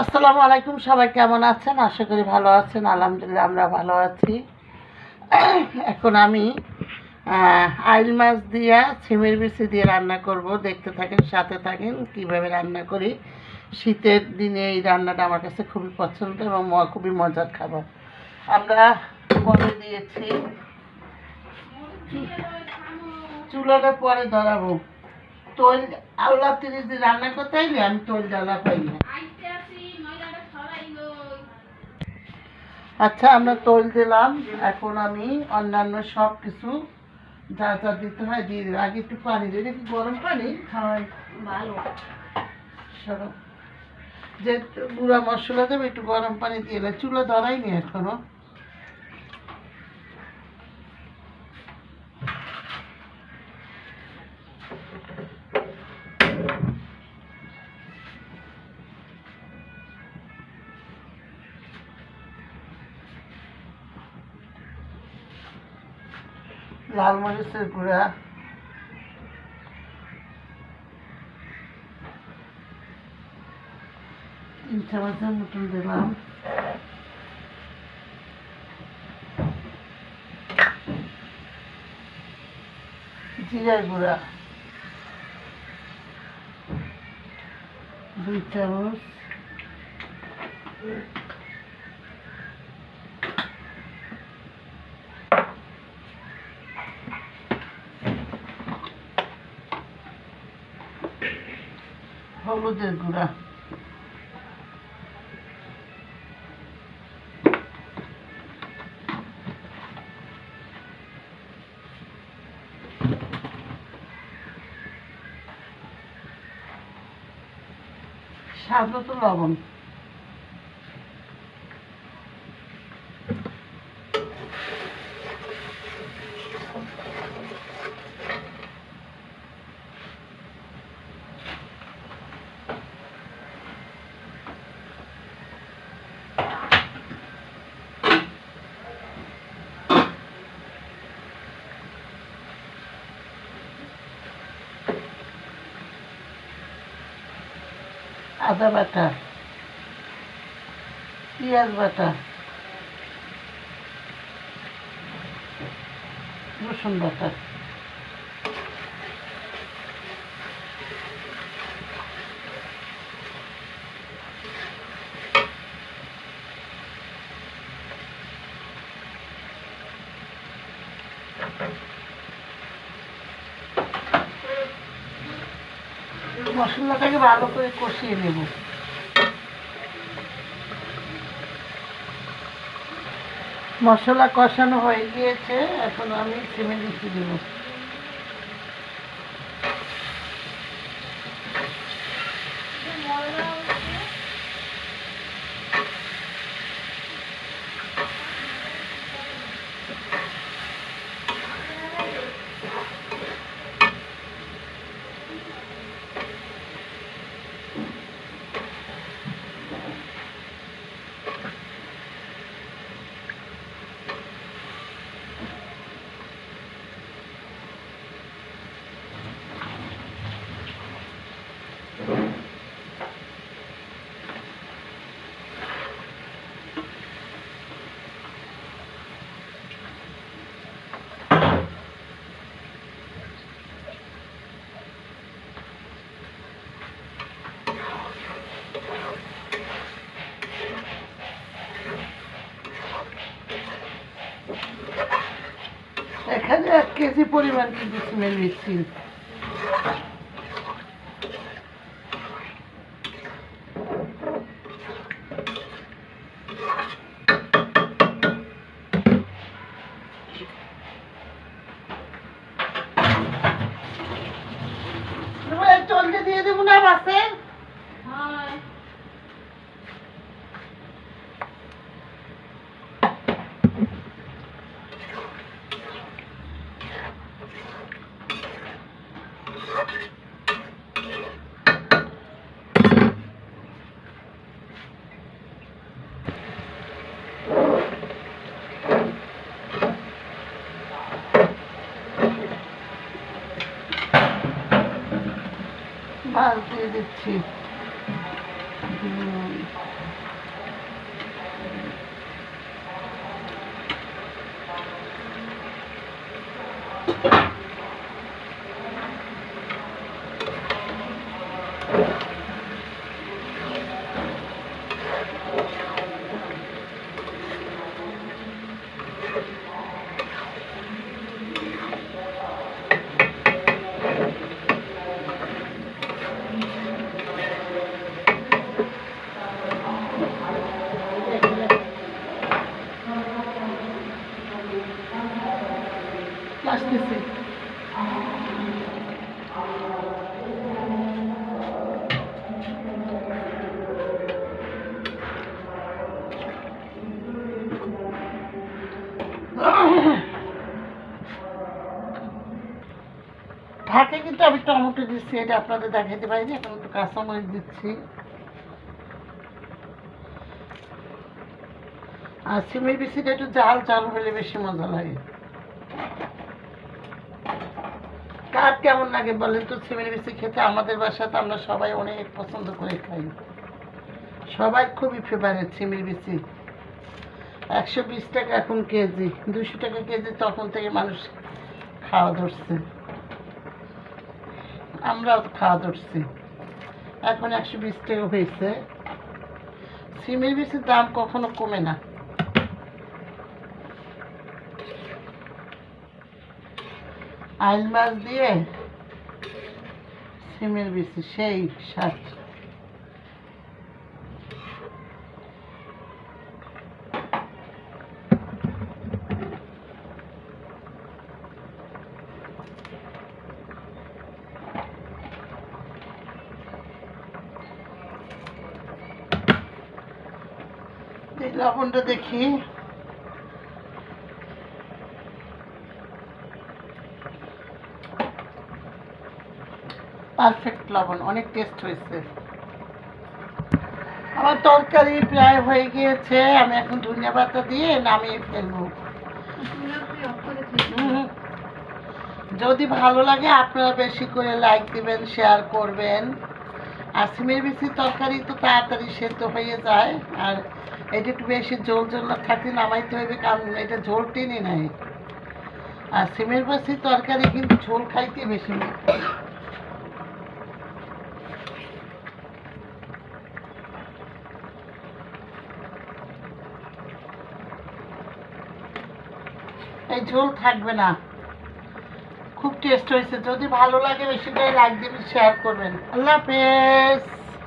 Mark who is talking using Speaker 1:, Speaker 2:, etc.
Speaker 1: আসসালামু আলাইকুম, সবাই কেমন আছেন? আশা করি ভালো আছেন, আলহামদুলিল্লাহ আমরা ভালো আছি। এখন আমি আইল মাছ দিয়া, ছিমের বিচি দিয়ে রান্না করব। দেখতে থাকেন, সাথে থাকেন, কীভাবে রান্না করি। শীতের দিনে এই রান্নাটা আমার কাছে খুবই পছন্দ এবং খুবই মজার খাবার। আমরা পরে দিয়েছি, চুলাটা পরে ধরাবো। তৈল, আল্লাহ তিরিশ দিন রান্না করতে আমি তৈল জ্বালা পাই না। আচ্ছা আমরা তৈল দিলাম। এখন আমি অন্যান্য সব কিছু যা যা দিতে হয় দিয়ে দিলাম। আগে একটু পানি দিই। দেখি গরম পানি?
Speaker 2: খাওয়াই ভালো।
Speaker 1: সরো। যে গুঁড়া মশলা দেবে একটু গরম পানি দিয়ে চুলা ধরাইনি এখনও। লাল মরিচের গুঁড়া। তিন চামচের মতন দিলাম। জিরার গুঁড়া। দুই চামচ। হলুদের গুঁড়া। স্বাদ মতো লবণ। আদা বাটা পেঁয়াজ বাটা রসুন বাটা। মশলাটাকে ভালো করে কষিয়ে নেব। মশলা কষানো হয়ে গিয়েছে এখন আমি সিমে দিচ্ছি দেবো। কেজি পরিমাণ কিন্তু সিমেন্ট দিচ্ছি দিচ্ছি। ফাঁকে কিন্তু আমি টমেটো দিচ্ছি এটা আপনাদের দেখাইতে পারিনি, এখন একটু কাঁচামরিচ দিচ্ছি। আর সিমের বিচিটা একটু জাল জাল হলে বেশি মজা লাগে। কার কেমন লাগে বলেন তো, সিমের বিচি খেতে আমাদের বাসাতে আমরা সবাই অনেক পছন্দ করে খাই। সবাই খুবই ফেভারিট সিমের বিচি একশো বিশ টাকা এখন কেজি দুশো টাকা কেজি তখন থেকে মানুষ খাওয়া ধরছে। আমরাও খাওয়া ধরছি। এখন একশো বিশ টাকা হয়েছে। সিমের বিচির দাম কখনো কমে না। আইল মাছ দিয়ে সিমের বিচি, সেই স্বাদ। এই লবণটা দেখি। পারফেক্ট লবণ, অনেক টেস্ট হয়েছে। আমার তরকারি প্রায় হয়ে গিয়েছে, আমি এখন ধনিয়া পাতা দিয়ে নামিয়ে ফেলব। যদি ভালো লাগে, আপনারা বেশি করে লাইক দিবেন, শেয়ার করবেন। আর সিমের বেশি তরকারি তো তাড়াতাড়ি সেদ্ধ হয়ে যায়, আর এটা একটু বেশি ঝোল ঝোল না থাকলে নামাইতে হবে, কারণ এটা ঝোল টেনে নেয়। আর সিমের বেশি তরকারি কিন্তু ঝোল খাইতে বেশি এই ঝোল থাকবে না। টেস্ট হয়েছে। যদি ভালো লাগে বেশি করে লাইক দিবেন শেয়ার করবেন। আল্লাহ হাফেজ।